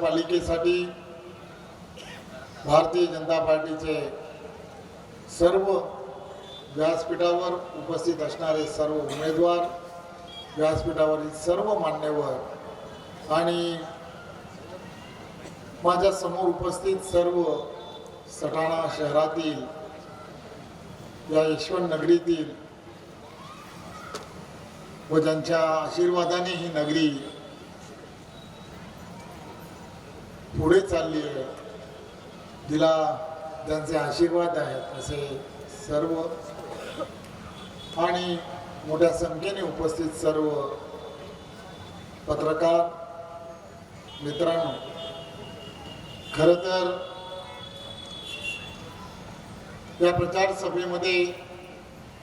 महानगरपालिकेसाठी भारतीय जनता पार्टीचे सर्व व्यासपीठावर उपस्थित असणारे सर्व उमेदवार व्यासपीठावरील सर्व मान्यवर आणि माझ्यासमोर उपस्थित सर्व सटाणा शहरातील या यशवंत नगरीतील व ज्यांच्या आशीर्वादाने ही नगरी पुढे चालली आहे. तिला त्यांचे आशीर्वाद आहेत असे सर्व. आणि मोठ्या संख्येने उपस्थित सर्व पत्रकार मित्रांनो खरं तर या प्रचार सभेमध्ये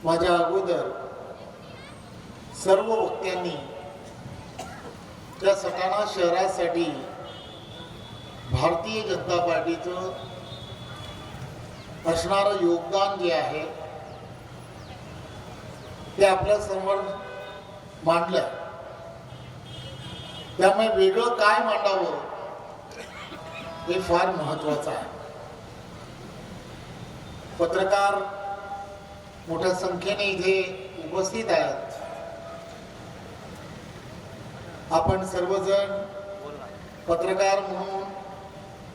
माझ्या अगोदर सर्व वक्त्यांनी त्या सटाणा शहरासाठी भारतीय जनता पार्टीचं असणारं योगदान जे आहे ते आपल्यासमोर मांडलं. त्यामुळे वेगळं काय मांडावं हे फार महत्वाचं आहे. पत्रकार मोठ्या संख्येने इथे उपस्थित आहेत. आपण सर्वजण पत्रकार म्हणून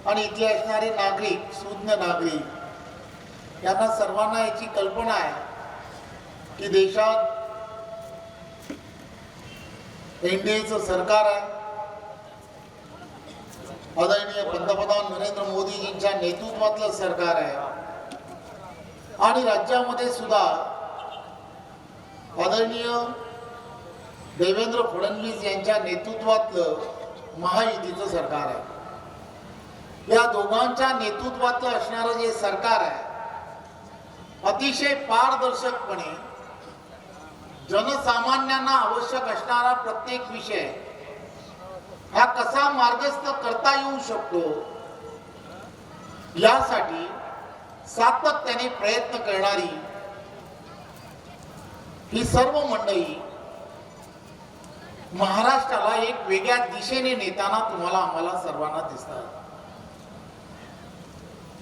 आणि इथले असणारे नागरिक सुज्ञ नागरिक यांना सर्वांना याची कल्पना आहे की देशात एनडीएचं सरकार आहे. आदरणीय पंतप्रधान नरेंद्र मोदीजींच्या नेतृत्वातलं सरकार आहे. आणि राज्यामध्ये सुद्धा आदरणीय देवेंद्र फडणवीस यांच्या नेतृत्वातलं महायुतीचं सरकार आहे. या दोघांच्या नेतृत्वातलं असणारं जे सरकार आहे अतिशय पारदर्शकपणे जनसामान्यांना आवश्यक असणारा प्रत्येक विषय हा कसा मार्गस्थ करता येऊ शकतो यासाठी सातत्याने प्रयत्न करणारी ही सर्व मंडळी महाराष्ट्राला एक वेगळ्या दिशेने नेताना तुम्हाला आम्हाला सर्वांना दिसतात.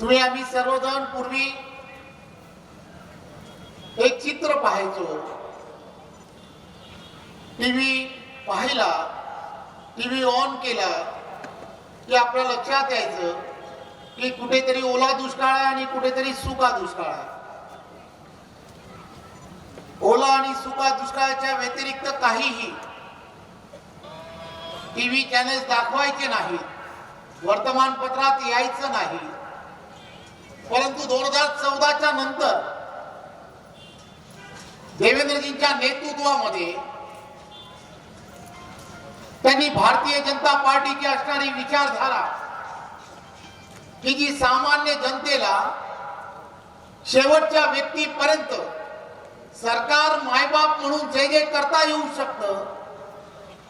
तुम्ही आम्ही सर्वजण पूर्वी एक चित्र पाहायचो. टीव्ही पाहिला टीव्ही ऑन केला की आपल्या लक्षात यायचं की कुठेतरी ओला दुष्काळ आहे आणि कुठेतरी सुका दुष्काळ आहे. ओला आणि सुका दुष्काळाच्या व्यतिरिक्त काहीही टीव्ही चॅनेल दाखवायचे नाहीत वर्तमानपत्रात यायचं नाही. परंतु दोन हजार चौदाच्या नंतर देवेंद्रजींच्या नेतृत्वामध्ये त्यांनी भारतीय जनता पार्टीची असणारी विचारधारा की जी सामान्य जनतेला शेवटच्या व्यक्तीपर्यंत सरकार मायबाप म्हणून जे जे करता येऊ शकतं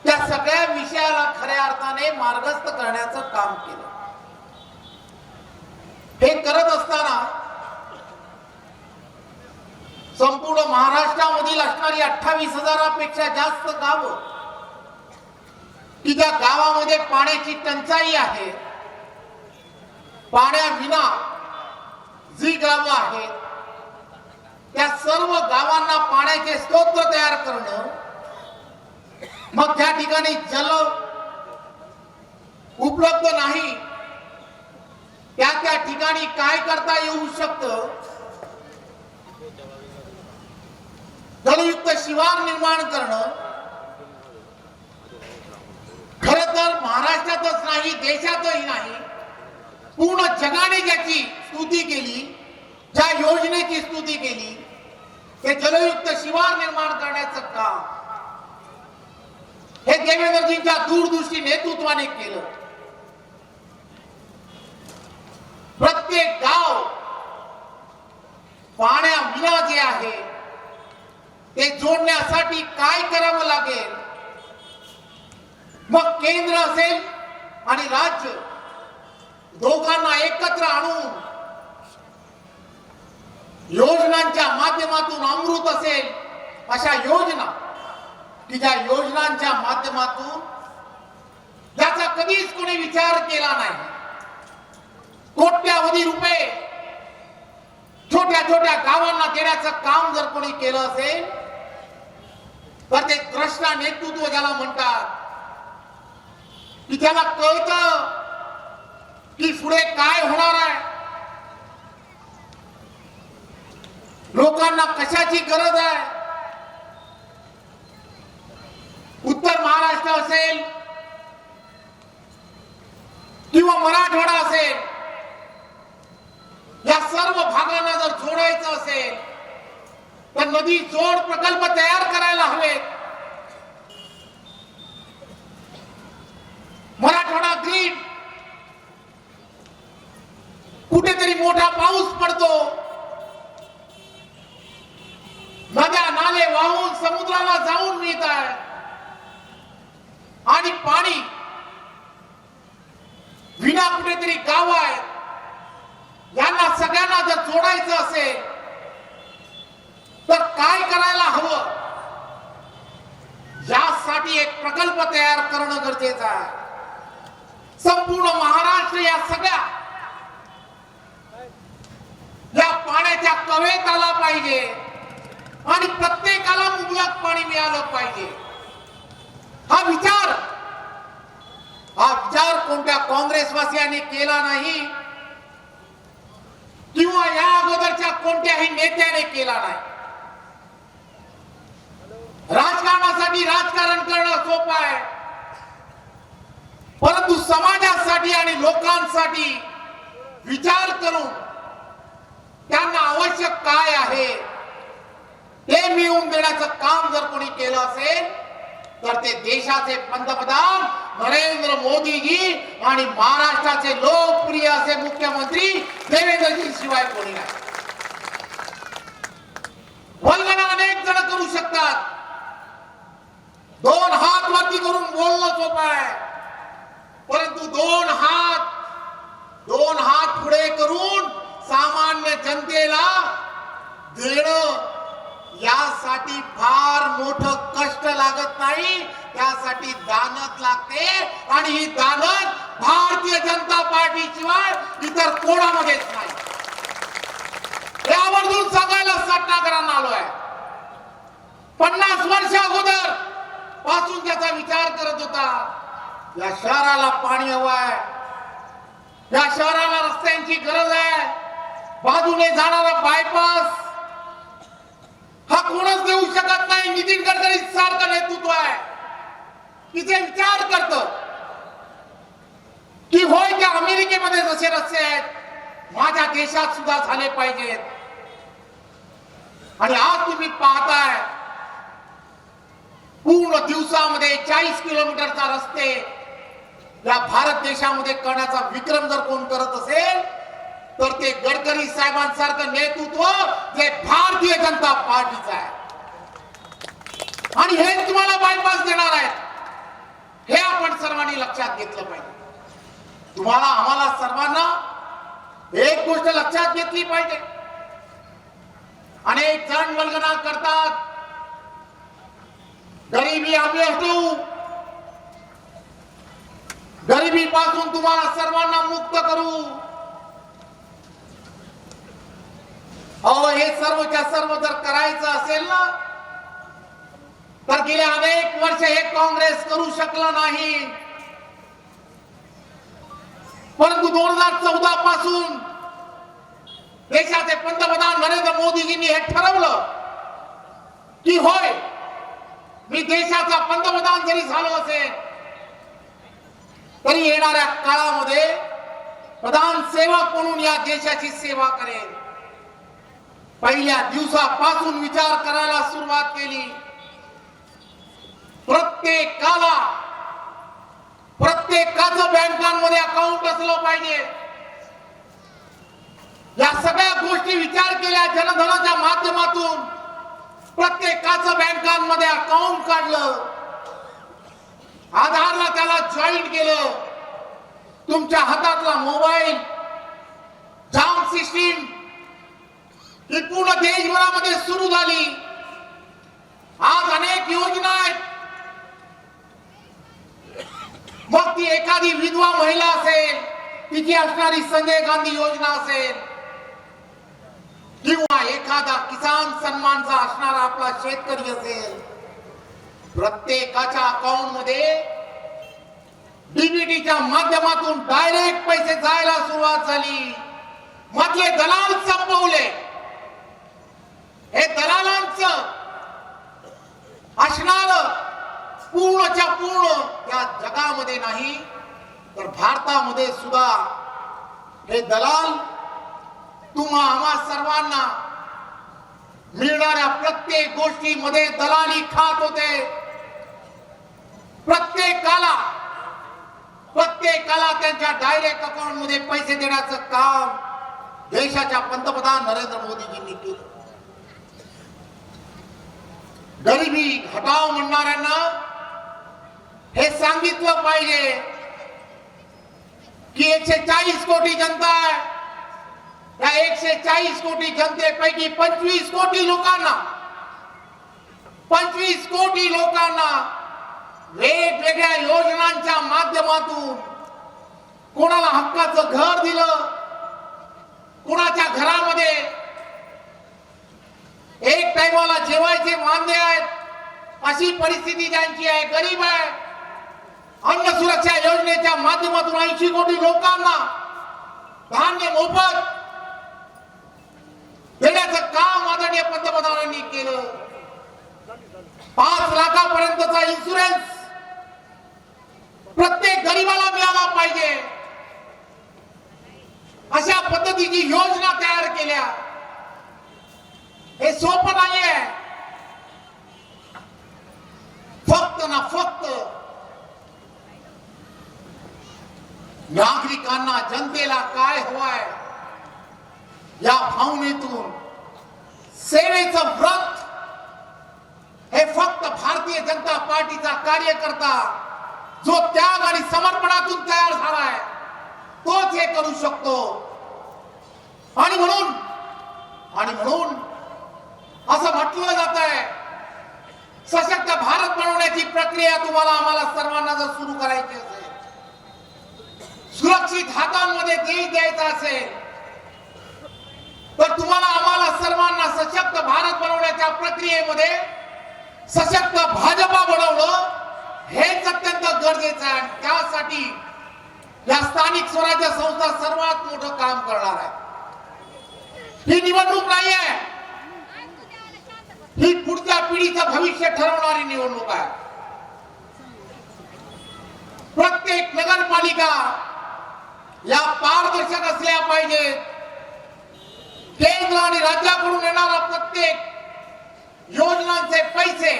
त्या सगळ्या विषयाला खऱ्या अर्थाने मार्गस्थ करण्याचं काम केलं. करत असताना संपूर्ण महाराष्ट्रामधील असणारी अठ्ठावीस हजारापेक्षा जास्त गाव की ज्या गावामध्ये पाण्याची टंचाई आहे. पाण्याविना जी गावं आहेत त्या सर्व गावांना पाण्याचे स्तोत्र तयार करणं मग त्या ठिकाणी जल उपलब्ध नाही त्या त्या ठिकाणी काय करता येऊ शकतं? जलयुक्त शिवार निर्माण करणं. खर तर महाराष्ट्रातच नाही देशातही नाही. पूर्ण जगाने ज्याची स्तुती केली ज्या योजनेची स्तुती केली ते जलयुक्त शिवार निर्माण करण्याचं काम. हे देवेंद्रजींच्या दूरदृष्टी नेतृत्वाने केलं. प्रत्येक गाव पाण्याविना जे आहे ते जोडण्यासाठी काय करावं लागेल? मग केंद्र असेल आणि राज्य दोघांना एकत्र आणून योजनांच्या माध्यमातून अमृत असेल अशा योजना की ज्या योजनांच्या माध्यमातून त्याचा याचा कधीच कोणी विचार केला नाही. कोट्यावधी रुपये. छोट्या छोट्या गावांना देण्याचं काम जर कोणी केलं असेल तर ते द्रष्टा नेतृत्व ज्याला म्हणतात की त्याला कळतं की पुढे काय होणार आहे. लोकांना कशाची गरज आहे? उत्तर महाराष्ट्र असेल किंवा मराठवाडा असेल या सर्व भागांना जर जोडायचं असेल तर नदी जोड प्रकल्प तयार करायला हवेत मराठवाडा ग्रीड कुठेतरी मोठा पाऊस पडतो नद्या नाले वाहून समुद्राला जाऊन मिळत आहे आणि पाणी विना कुठेतरी गाव आहे यांना सगळ्यांना जर जोडायचं असेल तर काय करायला हवं यासाठी एक प्रकल्प तयार करणं गरजेचं आहे संपूर्ण महाराष्ट्र या सगळ्या या पाण्याच्या कवेत आला पाहिजे आणि प्रत्येकाला आलं पाहिजे. हा विचार हा विचार कोणत्या काँग्रेसवासियांनी केला नाही किंवा या अगोदरच्या कोणत्याही नेत्याने केला नाही. राजकारणासाठी राजकारण करणं सोपं आहे. परंतु समाजासाठी आणि लोकांसाठी विचार करून त्यांना आवश्यक काय आहे ते मिळवून देण्याचं काम जर कोणी केलं असेल तर ते देशाचे पंतप्रधान नरेंद्र मोदीजी आणि महाराष्ट्राचे लोकप्रिय असे मुख्यमंत्री देवेंद्रजी शिवाय कोणी नाही. वल्गना अनेक जण करू शकतात. दोन हात वरती करून बोलणं सोपं आहे. परंतु दोन हात दोन हात पुढे करून सामान्य जनतेला देणं यासाठी फार मोठ कष्ट लागत नाही त्यासाठी दानत लागते. आणि ही दानत भारतीय जनता पार्टी शिवाय इतर कोणामध्येच नाही. हे आवर्जून सांगायला आलो आलोय. पन्नास वर्ष अगोदरपासून त्याचा विचार करत होता या शहराला पाणी हवं आहे. या शहराला रस्त्यांची गरज आहे. बाजूने जाणारा बायपास हा कोणच देऊ शकत नाही नितीन गडकरी सारखं नेतृत्व आहे. की जे विचार करत. की होय त्या अमेरिकेमध्ये जसे रस्ते आहेत माझ्या देशात सुद्धा झाले पाहिजेत. आणि आज तुम्ही पाहताय पूर्ण दिवसामध्ये चाळीस किलोमीटरचा रस्ते या भारत देशामध्ये करण्याचा विक्रम जर कोण करत असेल तर ते गडकरी साहेबांसारखं नेतृत्व जे भारतीय जनता पार्टीचं आहे. आणि हे तुम्हाला बायपास देणार आहेत. हे आपण सर्वांनी लक्षात घेतलं पाहिजे. तुम्हाला आम्हाला सर्वांना एक गोष्ट लक्षात घेतली पाहिजे. अनेक जण वल्गना करतात. गरिबी आम्ही असू गरिबी पासून तुम्हाला सर्वांना मुक्त करू. अहो हे सर्वच्या सर्व जर करायचं असेल ना तर गेले अनेक वर्ष हे काँग्रेस करू शकलं नाही. परंतु दोन हजार चौदा पासून देशाचे पंतप्रधान नरेंद्र मोदीजींनी हे ठरवलं की होय मी देशाचा पंतप्रधान जरी झालो असेल तरी येणाऱ्या काळामध्ये प्रधान सेवक म्हणून या देशाची सेवा करेन. पहिल्या दिवसापासून विचार करायला सुरुवात केली. प्रत्येकाला प्रत्येकाचं बँकांमध्ये अकाउंट असलं पाहिजे. या सगळ्या गोष्टी विचार केल्या जनधनाच्या माध्यमातून प्रत्येकाचं बँकांमध्ये अकाउंट काढलं. आधारला त्याला जॉईन केलं. तुमच्या हातातला मोबाईल जाम सिस्टीम ही पूर्ण देशभरामध्ये सुरू झाली. आज अनेक योजना आहेत. मग ती एखादी विधवा महिला असेल तिची असणारी संजय गांधी योजना असेल किंवा एखादा किसान सन्मानचा असणारा आपला शेतकरी असेल प्रत्येकाच्या अकाउंटमध्ये डीबीटीच्या माध्यमातून डायरेक्ट पैसे जायला सुरुवात झाली. मधले दलाल संपवले. हे दलालांच असणार पूर्णच्या पूर्ण या जगामध्ये नाही तर भारतामध्ये सुद्धा हे दलाल तुम्हा आम्हा सर्वांना मिळणाऱ्या प्रत्येक गोष्टीमध्ये दलाली खात होते. प्रत्येकाला प्रत्येकाला त्यांच्या डायरेक्ट अकाउंटमध्ये पैसे देण्याचं काम देशाच्या पंतप्रधान नरेंद्र मोदीजींनी केलं. गरिबी हटाव म्हणणाऱ्यांना हे सांगितलं पाहिजे की एकशे चाळीस कोटी जनता आहे. त्या एकशे चाळीस कोटी जनतेपैकी पंचवीस कोटी लोकांना पंचवीस कोटी लोकांना वेगवेगळ्या योजनांच्या माध्यमातून कोणाला हक्काचं घर दिलं कोणाच्या घरामध्ये एक टाइमाला जेवायचे मान्य आहेत अशी परिस्थिती ज्यांची आहे गरीब आहे अन्न सुरक्षा योजनेच्या माध्यमातून ऐंशी कोटी लोकांना धान्य मोफत देण्याचं काम आदरणीय पंतप्रधानांनी केलं. पाच लाखापर्यंतचा इन्शुरन्स प्रत्येक गरीबाला मिळाला पाहिजे. अशा पद्धतीची योजना तयार केल्या. हे सोपं नाहीये. फक्त ना फक्त नागरिकांना जनतेला काय हवाय? या भावनेतून सेवेचं व्रत हे फक्त भारतीय जनता पार्टीचा कार्यकर्ता जो त्याग आणि समर्पणातून तयार झालाय तोच हे करू शकतो. आणि म्हणून आणि म्हणून असं म्हटलं जात आहे सशक्त भारत बनवण्याची प्रक्रिया तुम्हाला आम्हाला सर्वांना जर सुरू करायची असेल सुरक्षित हातांमध्ये देश द्यायचा असेल तर तुम्हाला आम्हाला सर्वांना सशक्त भारत बनवण्याच्या प्रक्रियेमध्ये सशक्त भाजपा बनवणं हेच अत्यंत गरजेचं आहे. त्यासाठी या स्थानिक स्वराज्य संस्था सर्वात मोठं काम करणार आहे. ही निवडणूक नाही आहे. ही पुढच्या पिढीचं भविष्य ठरवणारी निवडणूक आहे. प्रत्येक नगरपालिका या पारदर्शक असल्या पाहिजेत. केंद्र आणि राज्याकडून येणारा प्रत्येक योजनांचे पैसे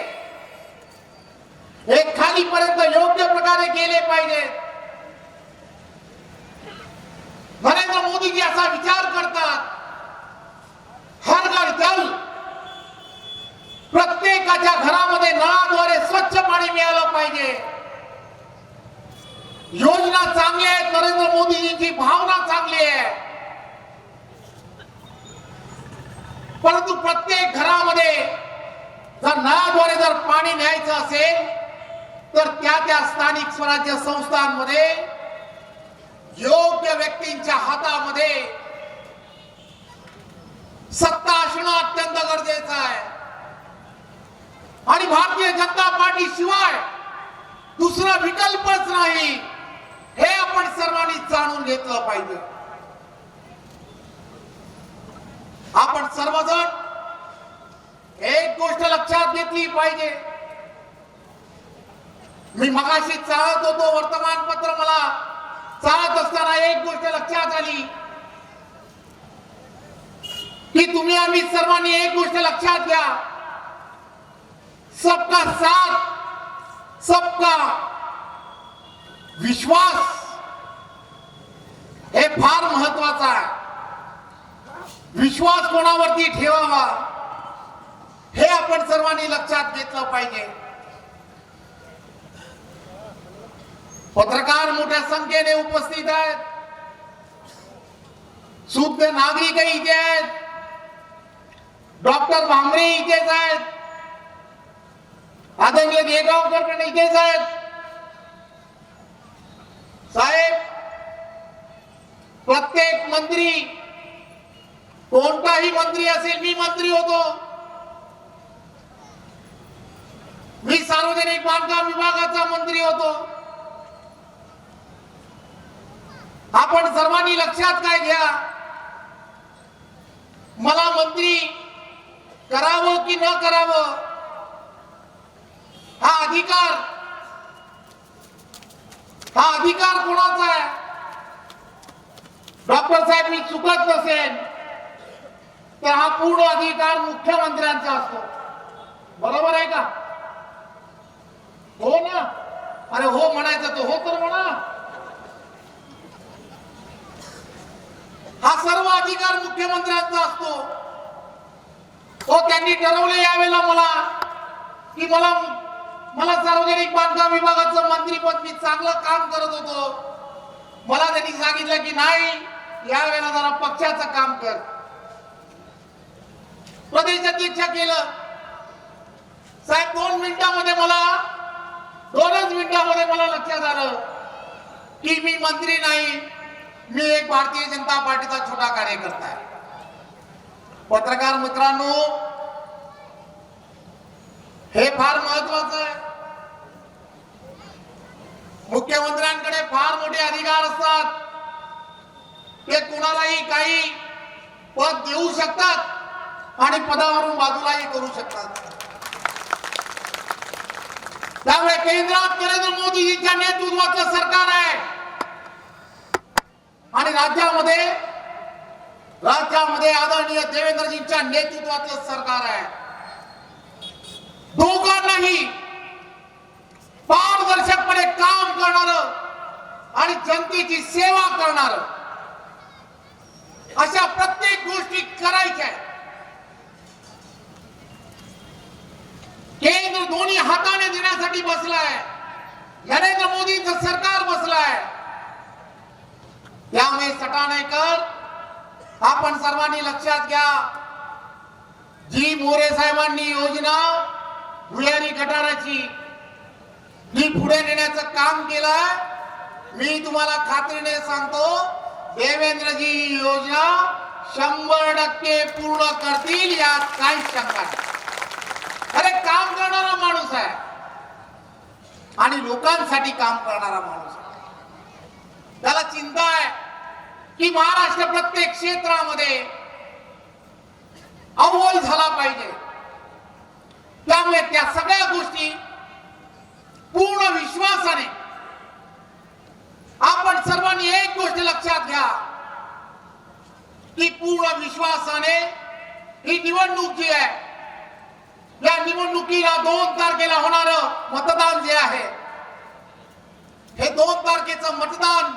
हे खालीपर्यंत योग्य प्रकारे गेले पाहिजेत. नरेंद्र मोदीजी असा विचार करतात हर घर जल प्रत्येकाच्या घरामध्ये नळाद्वारे स्वच्छ पाणी मिळालं पाहिजे. योजना चांगल्या आहेत नरेंद्र मोदीजींची भावना चांगली आहे. परंतु प्रत्येक घरामध्ये जर नळाद्वारे जर पाणी न्यायचं असेल तर त्या त्या स्थानिक स्वराज्य संस्थांमध्ये योग्य व्यक्तींच्या हातामध्ये सत्ता असणं अत्यंत गरजेचं आहे. आणि भारतीय जनता पार्टी शिवाय दुसरा विकल्पच नाही. हे आपण सर्वांनी जाणून घेतलं पाहिजे. आपण सर्वजण एक गोष्ट लक्षात घेतली पाहिजे. मी मगाशी चालत होतो वर्तमानपत्र मला चालत असताना एक गोष्ट लक्षात आली. की तुम्ही आम्ही सर्वांनी एक गोष्ट लक्षात घ्या. सबका साथ सबका विश्वास हे फार महत्वाचं आहे. विश्वास कोणावरती ठेवावा? हे आपण सर्वांनी लक्षात घेतलं पाहिजे. पत्रकार मोठ्या संख्येने उपस्थित आहेत. शुद्ध नागरिक इथे आहेत. डॉक्टर भांबरे इथेच आहेत. आदरणीय गेगावकर पण इथेच आहेत. साहेब प्रत्येक मंत्री कोणताही मंत्री असेल मी मंत्री होतो. मी सार्वजनिक बांधकाम विभागाचा मंत्री होतो. आपण सर्वांनी लक्षात काय घ्या? मला मंत्री करावं की न करावं? हा अधिकार हा अधिकार कोणाचा आहे? डॉक्टर साहेब मी चुकत नसेल तर हा पूर्ण अधिकार मुख्यमंत्र्यांचा असतो. बरोबर आहे का? हो ना? अरे हो म्हणायचं तर हो तर म्हणा. हा सर्व अधिकार मुख्यमंत्र्यांचा असतो. हो त्यांनी ठरवले यावेळेला मला की मला मला सार्वजनिक बांधकाम चांगलं काम करत होतो. मला त्यांनी सांगितलं की नाही यावेळेला जरा पक्षाचं काम कर. प्रदेश अध्यक्ष केलं. साहेब दोन मिनिटामध्ये मला दोनच मिनिटामध्ये मला लक्षात आलं की मी मंत्री नाही मी एक भारतीय जनता पार्टीचा छोटा कार्यकर्ता आहे. पत्रकार मित्रांनो हे फार महत्वाचं आहे. मुख्यमंत्र्यांकडे फार मोठे अधिकार असतात. ते कुणालाही काही पद देऊ शकतात आणि पदावरून बाजूलाही करू शकतात. त्यामुळे केंद्रात नरेंद्र मोदीजीच्या नेतृत्वाचं सरकार आहे. आणि राज्यामध्ये राज्यामध्ये आदरणीय देवेंद्रजींच्या नेतृत्वाचं सरकार आहे. दोघांनाही काम करणार आणि जनतेची सेवा करणार. अशा प्रत्येक गोष्टी करायच्या केंद्र दोन्ही हाताने देण्यासाठी बसलाय. नरेंद्र मोदीच सरकार बसलाय. त्यामुळे सटाणेकर आपण सर्वांनी लक्षात घ्या. जी मोरे साहेबांनी योजना भुयारी गटाराची मी पुढे नेण्याचं काम केलं मी तुम्हाला खात्रीने सांगतो देवेंद्रजी ही योजना शंभर टक्के पूर्ण करतील यात काहीच शंका नाही. अरे काम करणारा माणूस आहे. आणि लोकांसाठी काम करणारा माणूस आहे. त्याला चिंता आहे की महाराष्ट्र प्रत्येक क्षेत्रामध्ये अव्वल झाला पाहिजे. त्यामुळे त्या सगळ्या गोष्टी पूर्ण विश्वासाने. आपण सर्वांनी एक गोष्ट लक्षात घ्या. की पूर्ण विश्वासाने ही निवडणूक जी आहे या निवडणुकीला दोन तारखेला होणार मतदान जे आहे हे दोन तारखेचं मतदान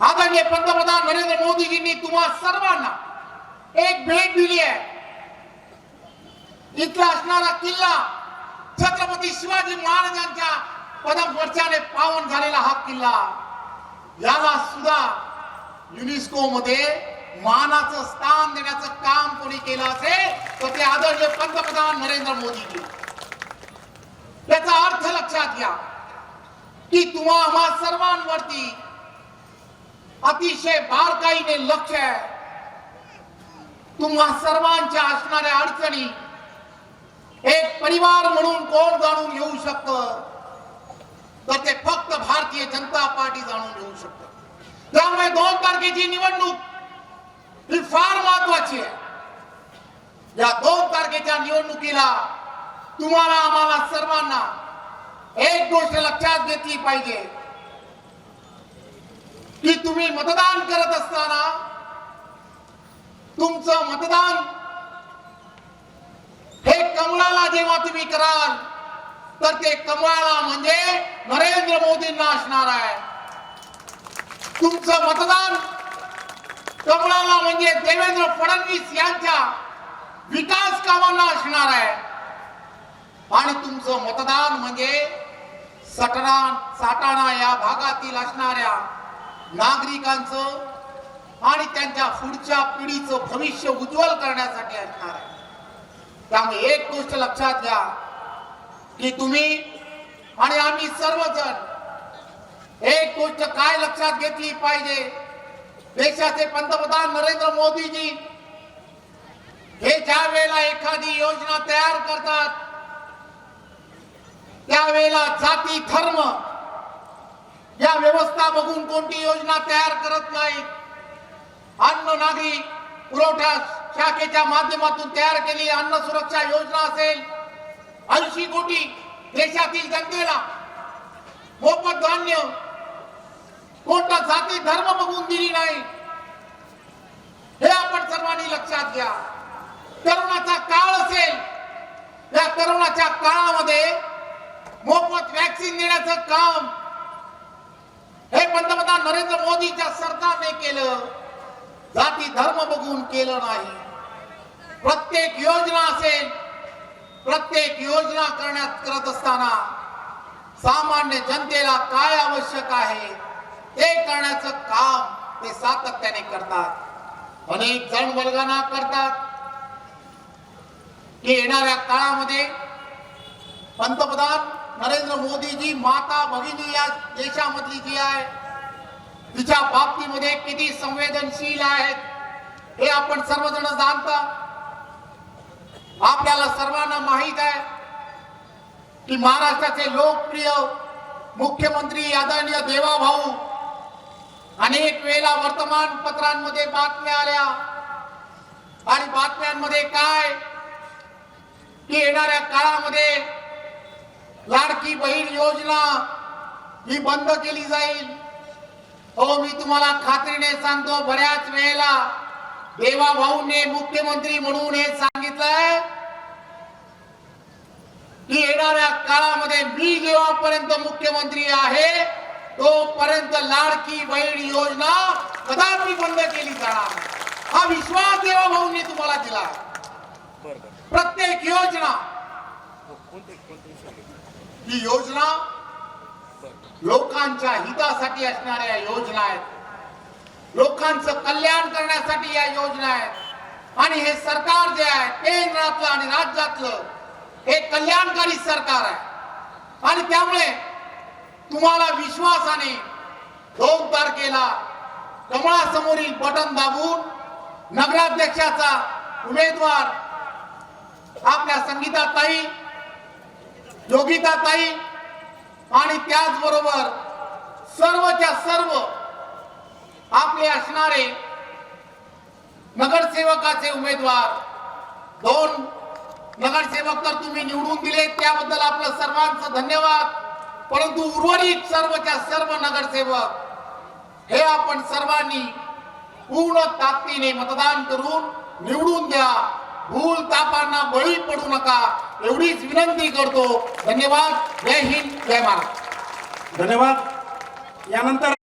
आदरणीय पंतप्रधान नरेंद्र मोदीजींनी तुम्हा सर्वांना एक भेट दिली आहे. इथला असणारा किल्ला छत्रपती शिवाजी महाराजांच्या पदमवर्षाने पावन झालेला हा किल्ला याला सुद्धा युनेस्को मध्ये मानाचं स्थान देण्याचं काम कोणी केलं असेल तर ते आदरणीय पंतप्रधान नरेंद्र मोदी त्याचा अर्थ लक्षात घ्या की तुम्हा आम्हा सर्वांवरती अतिशय बारकाईने लक्ष आहे. तुम्हा सर्वांच्या असणाऱ्या अडचणी एक परिवार म्हणून कोण जाणून घेऊ शकत? तर ते फक्त भारतीय जनता पार्टी जाणून घेऊ शकत. त्यामुळे दोन तारखेची निवडणूक ही फार महत्वाची आहे. या दोन तारखेच्या निवडणुकीला तुम्हाला आम्हाला सर्वांना एक गोष्ट लक्षात घेतली पाहिजे. की तुम्ही मतदान करत असताना तुमचं मतदान हे कमळाला जेव्हा तुम्ही कराल तर ते कमळाला म्हणजे नरेंद्र मोदींना असणार आहे. तुमचं मतदान कमळाला म्हणजे देवेंद्र फडणवीस यांच्या विकास कामांना असणार आहे. आणि तुमचं मतदान म्हणजे सटणा साटाणा या भागातील असणाऱ्या नागरिकांचं आणि त्यांच्या पुढच्या पिढीचं भविष्य उज्ज्वल करण्यासाठी असणार आहे. त्यामुळे एक गोष्ट लक्षात घ्या की तुम्ही आणि आम्ही सर्वजण एक गोष्ट काय लक्षात घेतली पाहिजे? देशाचे पंतप्रधान नरेंद्र मोदीजी हे ज्या वेळेला एखादी योजना तयार करतात त्यावेळेला जाती धर्म या व्यवस्था बघून कोणती योजना तयार करत नाही अन्न नागरी पुरवठा शाखेच्या माध्यमातून तयार केलेली अन्न सुरक्षा योजना असेल ऐंशी कोटी देशातील जनतेला मोफत धान्य कोणता जाती धर्म बघून दिली नाही हे आपण सर्वांनी लक्षात घ्या. करोनाचा काळ असेल या करोनाच्या काळामध्ये मोफत वॅक्सिन देण्याचं काम हे पंतप्रधान नरेंद्र मोदीच्या सरकारने केलं. जाती धर्म बघून केलं नाही. प्रत्येक योजना असेल प्रत्येक योजना करण्यात करत असताना सामान्य जनतेला काय आवश्यक आहे ते करण्याचं काम ते सातत्याने करतात. अनेक जण वर्गाना करतात. की येणाऱ्या काळामध्ये पंतप्रधान नरेंद्र मोदीजी माता भगिनी या देशामधली जी आहे तिच्या बाबतीमध्ये किती संवेदनशील आहेत हे आपण सर्वजण जाणता. आपल्याला सर्वांना माहीत आहे की महाराष्ट्राचे लोकप्रिय मुख्यमंत्री आदरणीय देवाभाऊ अनेक वेळेला वर्तमानपत्रांमध्ये बातम्या आल्या. आणि बातम्यांमध्ये काय? की येणाऱ्या काळामध्ये लाडकी बहीण योजना ही बंद केली जाईल. हो मी तुम्हाला खात्रीने सांगतो बऱ्याच वेळेला देवा भाऊने मुख्यमंत्री म्हणून हे सांगितलंय की येणाऱ्या काळामध्ये मी जेव्हापर्यंत मुख्यमंत्री आहे तोपर्यंत लाडकी बहीण योजना कदापि बंद केली जाणार हा विश्वास देवा भाऊंनी तुम्हाला दिला. प्रत्येक योजना ही योजना लोकांच्या हितासाठी असणाऱ्या योजना आहेत. लोकांचं कल्याण करण्यासाठी या योजना आहेत. आणि हे सरकार जे आहे केंद्रातलं आणि राज्यातलं हे कल्याणकारी सरकार आहे. आणि त्यामुळे तुम्हाला विश्वासाने दोन तारखेला कमळासमोरील बटन दाबून नगराध्यक्षाचा उमेदवार आपल्या संगीताताई योगिताताई आणि त्याचबरोबर सर्वच्या सर्व आपले असणारे नगरसेवकाचे उमेदवार. दोन नगरसेवक तर तुम्ही निवडून दिले त्याबद्दल आपलं सर्वांचं धन्यवाद. परंतु उर्वरित सर्वच्या सर्व नगरसेवक हे आपण सर्वांनी पूर्ण ताकदीने मतदान करून निवडून द्या. भूल तापांना बळी पडू नका. एवढीच विनंती करतो. धन्यवाद. जय हिंद. जय महाराज धन्यवाद. यानंतर